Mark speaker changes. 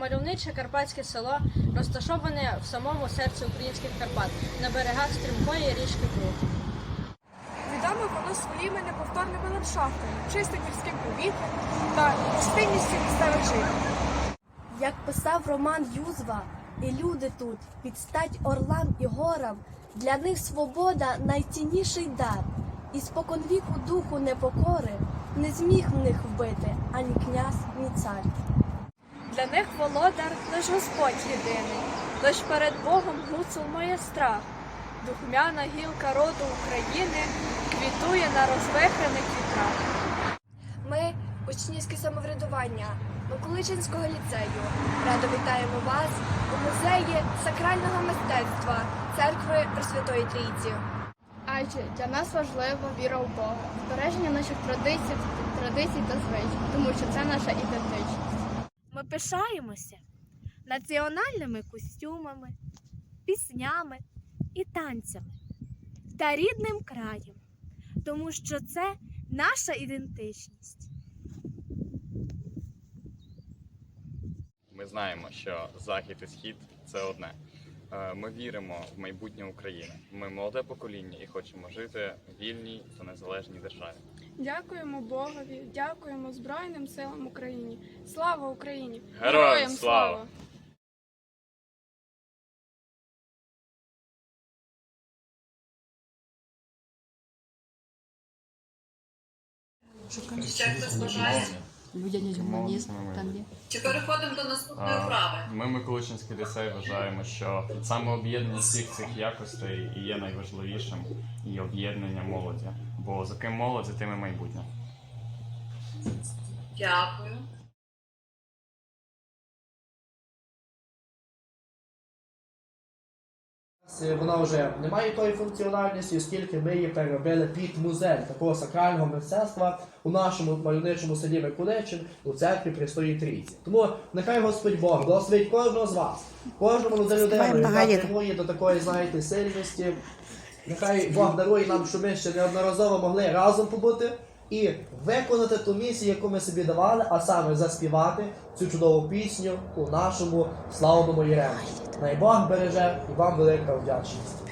Speaker 1: мальовниче карпатське село розташоване в самому серці українських Карпат на берегах стрімкої річки Прут.
Speaker 2: Відоме воно своїми неповторними ландшафтами, чистим гірським повітрям та гостинністю місцевих жителів.
Speaker 3: Як писав Роман Юзва, і люди тут під стать орлам і горам, для них свобода найцінніший дар, і споконвіку духу непокори не зміг в них вбити ані князь, ні цар.
Speaker 2: Для них володар лиш Господь єдиний, лиш перед Богом гуцул має страх. Духмяна гілка роду України квітує на розвихрених вітрах.
Speaker 3: Ми учнівське самоврядування Миколичинського ліцею. Радо вітаємо вас у музеї сакрального мистецтва церкви Пресвятої Трійці.
Speaker 4: Адже для нас важлива віра в Бога, збереження наших традицій, традицій та звичай, тому що це наша ідентичність.
Speaker 5: Ми пишаємося національними костюмами, піснями і танцями та рідним краєм, тому що це наша ідентичність.
Speaker 6: Ми знаємо, що захід і схід це одне. Е, Ми віримо в майбутнє України. Ми молоде покоління і хочемо жити в вільній та незалежній державі.
Speaker 2: Дякуємо Богові, дякуємо Збройним силам України. Слава Україні!
Speaker 6: Героям слава!
Speaker 7: Ще хтось бажає?
Speaker 8: Людяність, гуманізм, там є.
Speaker 7: Чи переходимо до наступної вправи?
Speaker 6: Ми, Миколичинський ліцей, вважаємо, що саме об'єднання всіх цих якостей і є найважливішим і об'єднання молоді. Бо за ким молодь, за тим і майбутнє.
Speaker 7: Дякую.
Speaker 9: Вона вже не має тої функціональності, оскільки ми її переробили під музей такого сакрального мистецтва у нашому мальовничому селі Миколичин у церкві Престої Трійці. Тому нехай Господь Бог благословить кожного з вас, кожну молоду людину, яка прямує до такої, знаєте, сильності. Нехай Бог дарує нам, щоб ми ще неодноразово могли разом побути і виконати ту місію, яку ми собі давали, а саме заспівати цю чудову пісню у нашому славному Єремі. Най Бог береже і вам велика вдячність.